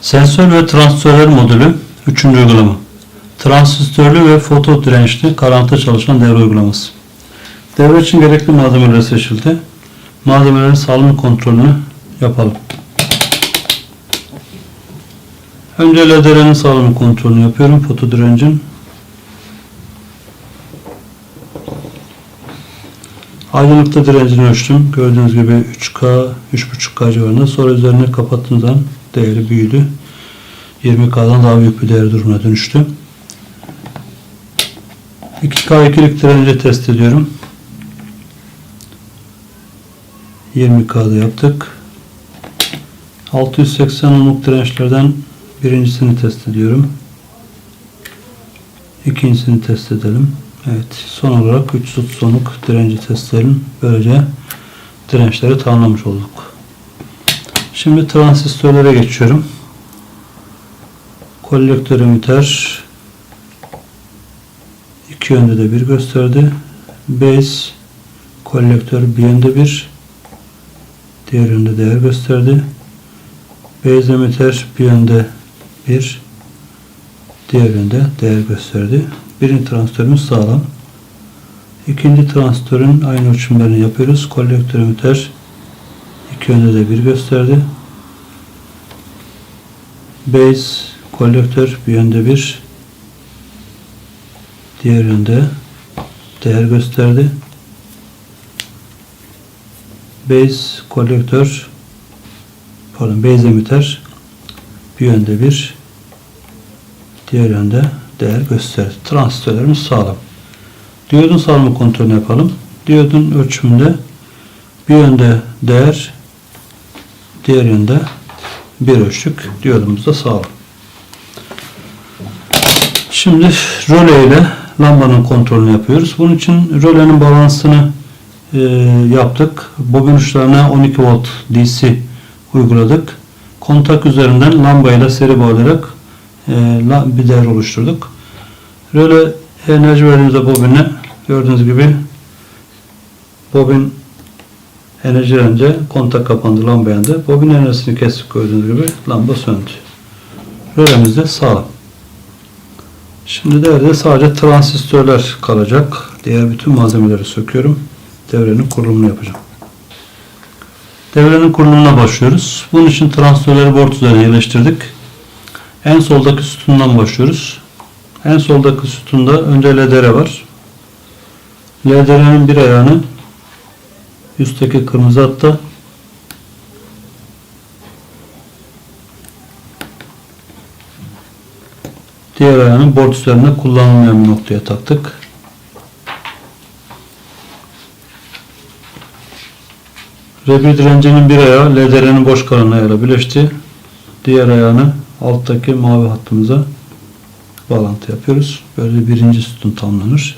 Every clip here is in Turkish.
Sensör ve transistörler modülü 3. uygulama. Transistörlü ve foto dirençli karanlıkta çalışan devre uygulaması. Devre için gerekli malzemeler seçildi. Malzemelerin sağlam kontrolünü yapalım. Önce LDR'nin sağlam kontrolünü yapıyorum. Foto direncin. Aydınlıkta direncini ölçtüm. Gördüğünüz gibi 3K, 3.5K civarında. Sonra üzerine kapattığım zaman değeri büyüdü. 20K'dan daha büyük bir değer durumuna dönüştü. 2K ikilik direnci test ediyorum. 20K'da yaptık. 680 ohmluk dirençlerden birincisini test ediyorum. İkincisini test edelim. Evet, son olarak 330 ohmluk direnci test edelim. Böylece dirençleri tamamlamış olduk. Şimdi transistörlere geçiyorum. Kolektör emitter iki yönde de bir gösterdi. Base kolektör bir yönde bir diğer yönde değer gösterdi. Base emitter bir yönde bir diğer yönde değer gösterdi. Birinci transistörümüz sağlam. İkinci transistörün aynı ölçümlerini yapıyoruz. Kolektör emitter iki de bir gösterdi. Base kolektör bir yönde bir diğer yönde değer gösterdi. Base kolektör pardon base emitter bir yönde bir diğer yönde değer gösterdi. Transistörlerimiz sağlam. Diyodun sağlamlık kontrolünü yapalım. Diyodun ölçümünde bir yönde değer diğer yönde bir ölçtük. Diyodumuz da sağlam. Şimdi röle ile lambanın kontrolünü yapıyoruz. Bunun için rölenin balansını e, yaptık. Bobin uçlarına 12 volt DC uyguladık. Kontak üzerinden lambayla seri bağlayarak e, bir değer oluşturduk. Röle enerji verdiğimizde bobine gördüğünüz gibi bobin enerji verince kontak kapandı, lamba yandı. Bobin enerjisini kestik gördüğünüz gibi lamba söndü. Rölemiz de sağlam. Şimdi devrede sadece transistörler kalacak. Diğer bütün malzemeleri söküyorum. Devrenin kurulumunu yapacağım. Devrenin kurulumuna başlıyoruz. Bunun için transistörleri board üzerine yerleştirdik. En soldaki sütundan başlıyoruz. En soldaki sütunda önce LDR var. LDR'nin bir ayağını üstteki kırmızı hatta Diğer ayağını board üzerinde kullanılmayan bir noktaya taktık. R1 direncinin bir ayağı LDR'nin boş kalan ayağıyla birleşti. Diğer ayağını alttaki mavi hattımıza bağlantı yapıyoruz. Böyle birinci sütun tamamlanır.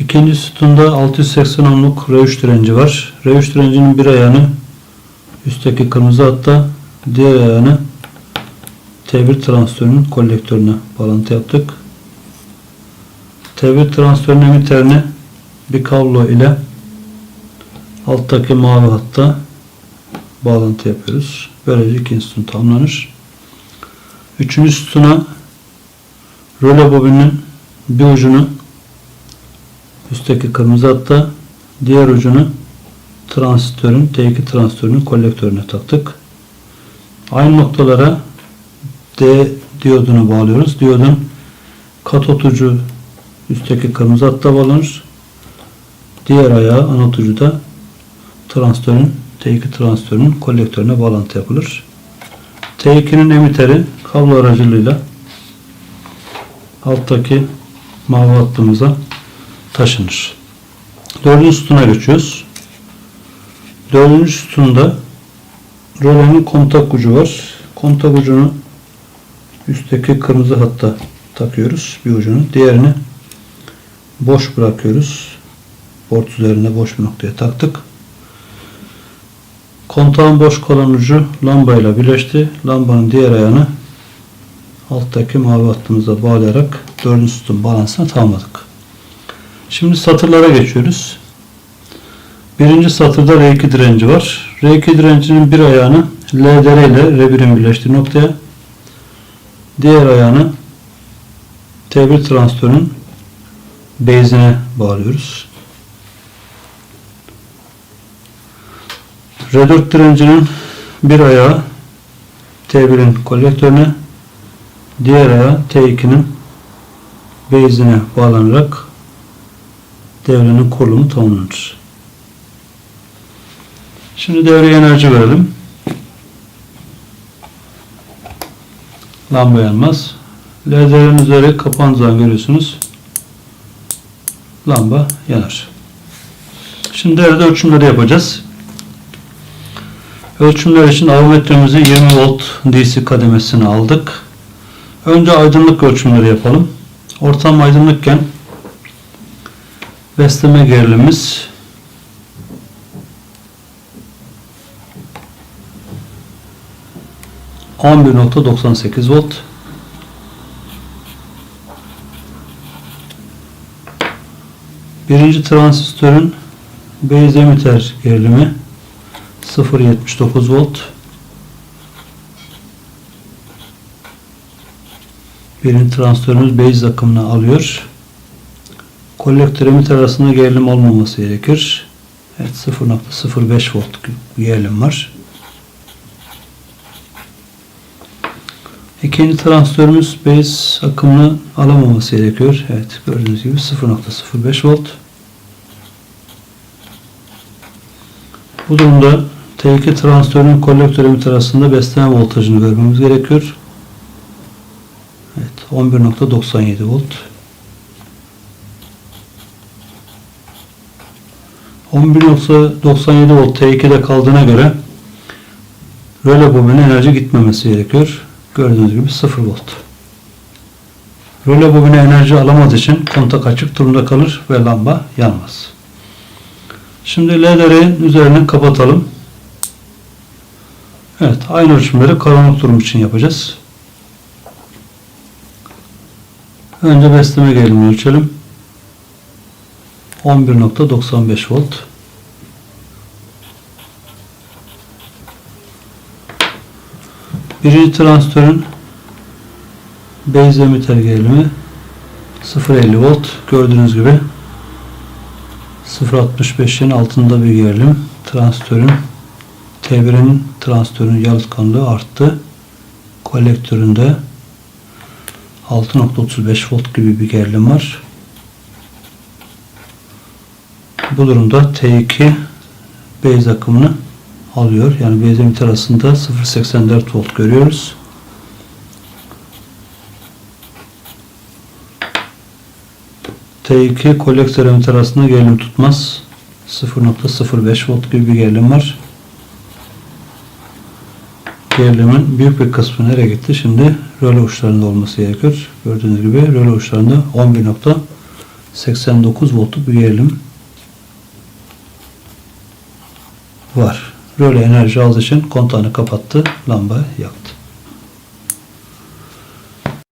İkinci sütunda 680 ohmluk R3 direnci var. R3 direncinin bir ayağını üstteki kırmızı hatta diğer ayağını T1 transistörünün kolektörüne bağlantı yaptık. T1 transistörünün emitterini bir kablo ile alttaki mavi hatta bağlantı yapıyoruz. Böylece ikinci sütun tamamlanır. Üçüncü sütuna röle bobinin bir ucunu üstteki kırmızı hatta diğer ucunu transistörün T2 transistörünün kolektörüne taktık. Aynı noktalara D diyodunu bağlıyoruz. Diyodun katot ucu üstteki kırmızı hatta bağlanır. Diğer ayağı anot ucu da transistörün T2 transistörünün kolektörüne bağlantı yapılır. T2'nin emiteri kablo aracılığıyla alttaki mavi hattımıza taşınır. Dördüncü sütuna geçiyoruz. Dördüncü sütunda rolanın kontak ucu var. Kontak ucunu üstteki kırmızı hatta takıyoruz bir ucunu. Diğerini boş bırakıyoruz. Board üzerinde boş bir noktaya taktık. Kontağın boş kalan ucu lambayla birleşti. Lambanın diğer ayağını alttaki mavi hattımıza bağlayarak dördüncü sütun balansını tamamladık. Şimdi satırlara geçiyoruz. Birinci satırda R2 direnci var. R2 direncinin bir ayağını LDR ile R1'in birleştiği noktaya diğer ayağını T1 transistörün base'ine bağlıyoruz. R4 direncinin bir ayağı T1'in kolektörüne diğer ayağı T2'nin base'ine bağlanarak devrenin kurulumu tamamlanır. Şimdi devreye enerji verelim. Lamba yanmaz. LED'lerin üzeri kapandığı zaman görüyorsunuz. Lamba yanar. Şimdi devrede ölçümleri yapacağız. Ölçümler için avometremizi 20 volt DC kademesine aldık. Önce aydınlık ölçümleri yapalım. Ortam aydınlıkken besleme gerilimimiz on bir nokta doksan sekiz volt. Birinci transistörün base emitter gerilimi 0.79 volt. Birinci transistörümüz base akımını alıyor. Kolektör emitter arasında gerilim olmaması gerekir. Evet 0.05 volt gerilim var. İkinci transistörümüz base akımını alamaması gerekiyor. Evet gördüğünüz gibi 0.05 volt. Bu durumda T2 transistörünün kolektör emitter arasında besleme voltajını görmemiz gerekiyor. Evet 11.97 volt. 11.97 volt T2'de kaldığına göre röle bobine enerji gitmemesi gerekiyor. Gördüğünüz gibi 0 volt. Röle bobine enerji alamadığı için kontak açık durumda kalır ve lamba yanmaz. Şimdi LDR'in üzerini kapatalım. Evet, aynı ölçümleri karanlık durum için yapacağız. Önce besleme gerilimini ölçelim. 11.95 volt. Birinci transistörün base emitter gerilimi 0.50 volt. Gördüğünüz gibi 0.65'in altında bir gerilim. Transistörün T1'in transistörün yalıtkanlığı arttı. Kolektöründe 6.35 volt gibi bir gerilim var. Bu durumda T2 base akımını alıyor. Yani base emitter arasında 0.84 volt görüyoruz. T2 kolektör emitter arasında gerilim tutmaz. 0.05 volt gibi bir gerilim var. Gerilimin büyük bir kısmı nereye gitti? Şimdi röle uçlarında olması gerekiyor. Gördüğünüz gibi röle uçlarında 11.89 voltluk bir gerilim var. Röle enerji aldığı için kontağını kapattı, lamba yaktı.